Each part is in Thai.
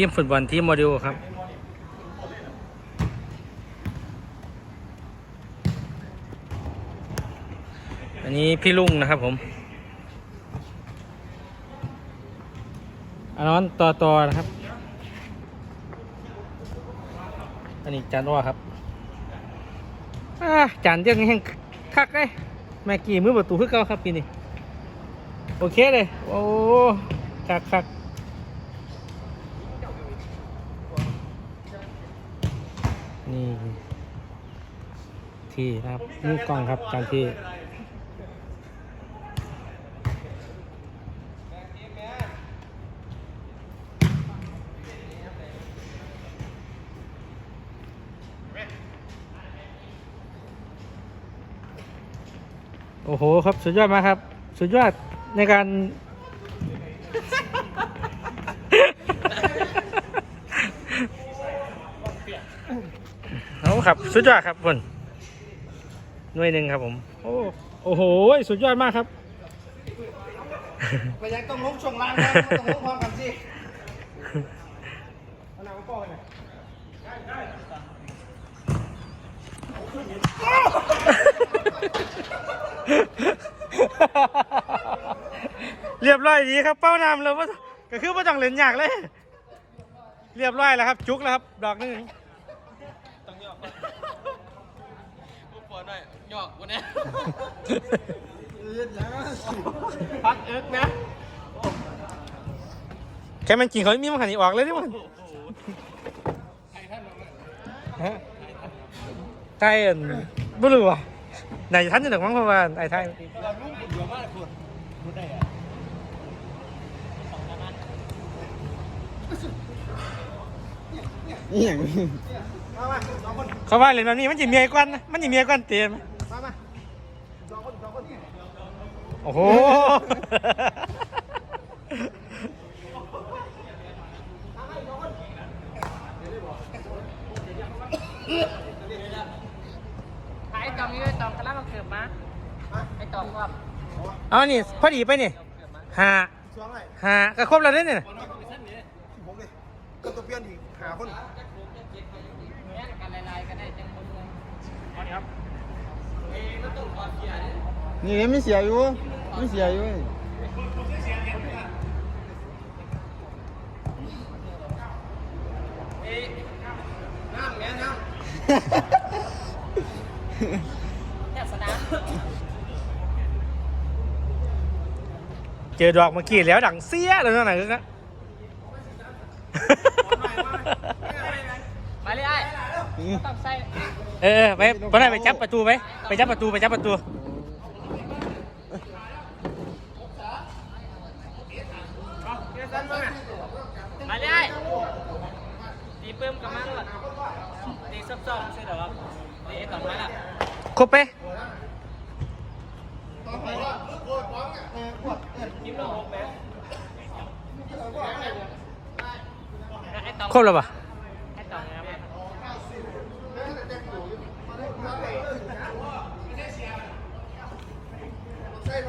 ทีมฟุตบอลทีมโมเดลครับอันนี้พี่ลุงนะครับผมอันนั้นต่อต่อนะครับ อันนี้จานอ้อครับจานเดียงแห้งคักเลยแม่กี่มือประตูคือเก่าครับปีนี้โอเคเลย โอ้คักคัก นี่ที่นะครับนี่กล้องครับจานที่โอ้โหครับ สุดยอดมากครับ สุดยอดในการ เอา ครับ สุดยอดครับคนหน่วยหนึ่งครับผม โอ้โอ้โห สุดยอดมากครับไปยังต้องลงช่วงล่างนะต้องลงพร้อมกันสิเอาหนังมาป้อนหน่อยเรียบร้อยดีครับ เป้านำแล้วว่าก็คือว่าต้องเล่นยากเลย เรียบร้อยแล้วครับ จุกแล้วครับ ดอกหนึงต้อง กูปวดหน่อยหยอกกูเนี่ยพักเอิ๊กนะแค่มันจริงเขามีมันขันนี้ออกเลยนี่มันฮะไทยอันบุรุษวะไหนท่านจะหนักมั้งเพราะว่าไอ้ไทยเราลูกเยอะมากคุณพูดได้อะ นี่อย่างมามาสองคนเขาว่าเล่นแบบนี้มันจะเมียกวนนะมันจะเมียกวนเตียมมามาสองคนสองคนโอ้โห ไอ้ตองนี้ไอ้ตองกระลามาเกิดมาไอ้ตองครับเอานี่พอดีไปนี่หาสองไงหาก็ครบแล้วเนี่ยผมเลยก็ตัวเปลี่ยนอีกหาคนแม่กันลายๆกันได้จังมุนเลยนี่ไม่เสียอยู่ไม่เสียอยู่น้ำแม่น้แค่สนามเจอดอกเมื่อกี้แล้วดังเสียเลยนั่นน่ะคือมาเลยไอ้ ต้องใส่เออไปไปไหนไปจับประตูไปไปจับประตูไปจับประตูมาเลยไอ้ตีปื้มกับมันก่อตีซับซ้อนใช่หรอตีไอ้ตอมาละครบไปยิ้มลงหกแม่ไอ้ตองครบแล้วปะ ไอ้ตองนะครับ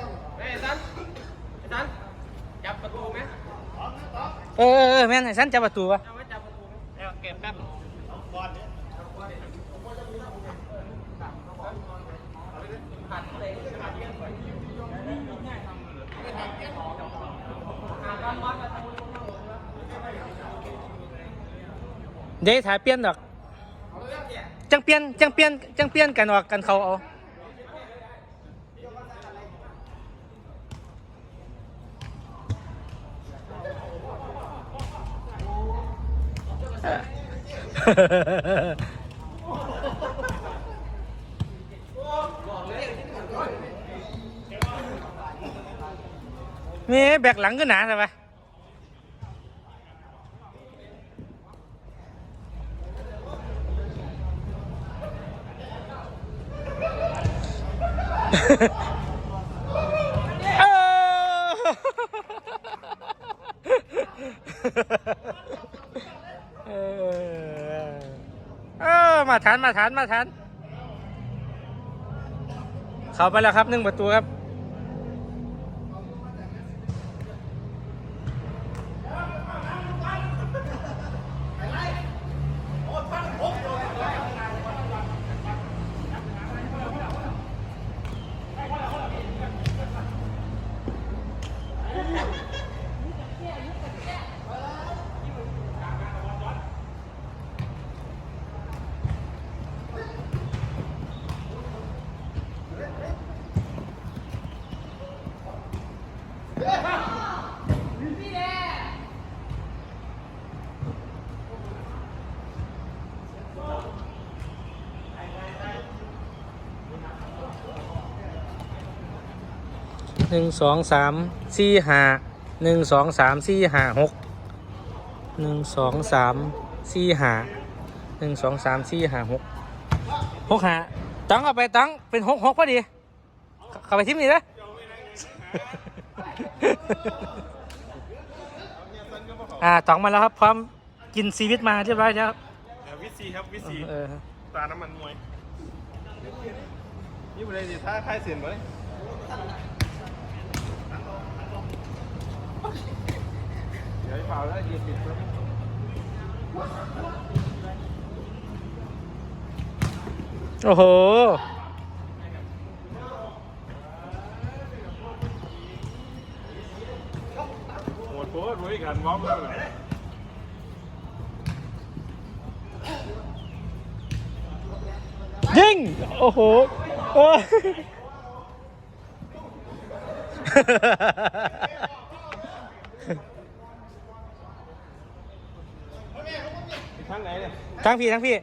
ำไอ้สันไอ้สันจับประตูไหม เออเออเออแม่นให้ฉันจับประตูวะเอาไว้จับประตูแล้วเก็บแป๊บเดี๋ยวถ่ายเปลี่ยนดอก จังเปลี่ยนจังเปลี่ยนจังเปลี่ยนกันออกกันเขาเอา นี่แบกหลังก็หนาใช่ปะเออเออเออ มาทานมาทานมาทานเข้าไปแล้วครับหนึ่งประตูครับ หนึ่งสองสามสี่ห้าหนึ่งสองสามสี่ห้าหกหนึ่งสองสามสี่ห้าหนึ่งสองสามสี่ห้าหกหกห้าตั้งเอาไปตั้งเป็นหกหกพอดี เข้าไปทิมนี่นะอ่าตองมาแล้วครับ พร้อมกินซีวิตมาเรียบร้อยแล้วครับวิซีครับวิซีเออตาน้ำมันมวย นี่บุรีสิถ้าค่ายเสียนไว้เดี๋ยวเปล่า แล้วยืนปิบโอ้โห หมดโพสต์ไว้กันมอมแล้วยิง โอ้โหโอ้ ทั้งไหนเนี่ยทั้งพี่ทั้งพี่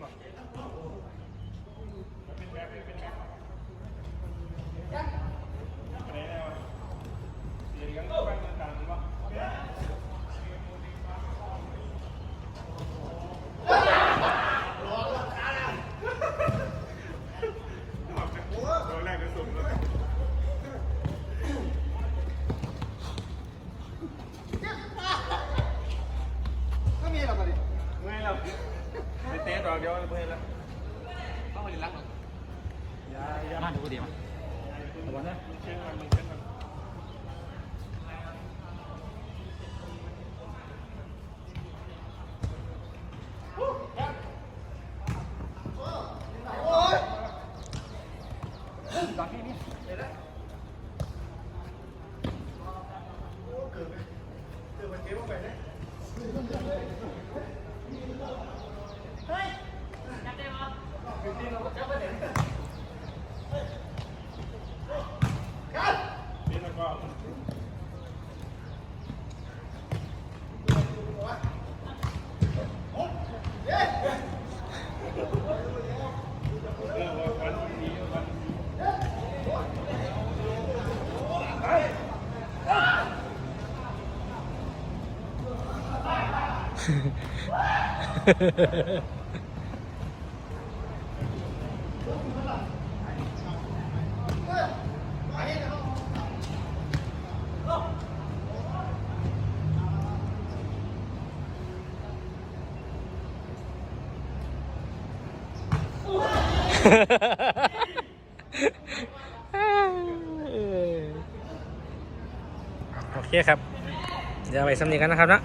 ตัวแรกก็สุ่มแล้วก็มีหรอปะดิไม่หรอกไปเตะดอกเดียวเพื่อนแล้ว ต้องไปเรียนรักหรอ อย่าอย่ามาดูดีมั้ยระวังนะมันเชื่อมันมันเชื่อมันตอนที่ นี่นี่แล้ โอเคครับ เดี๋ยวไปสำนีกันนะครับนะ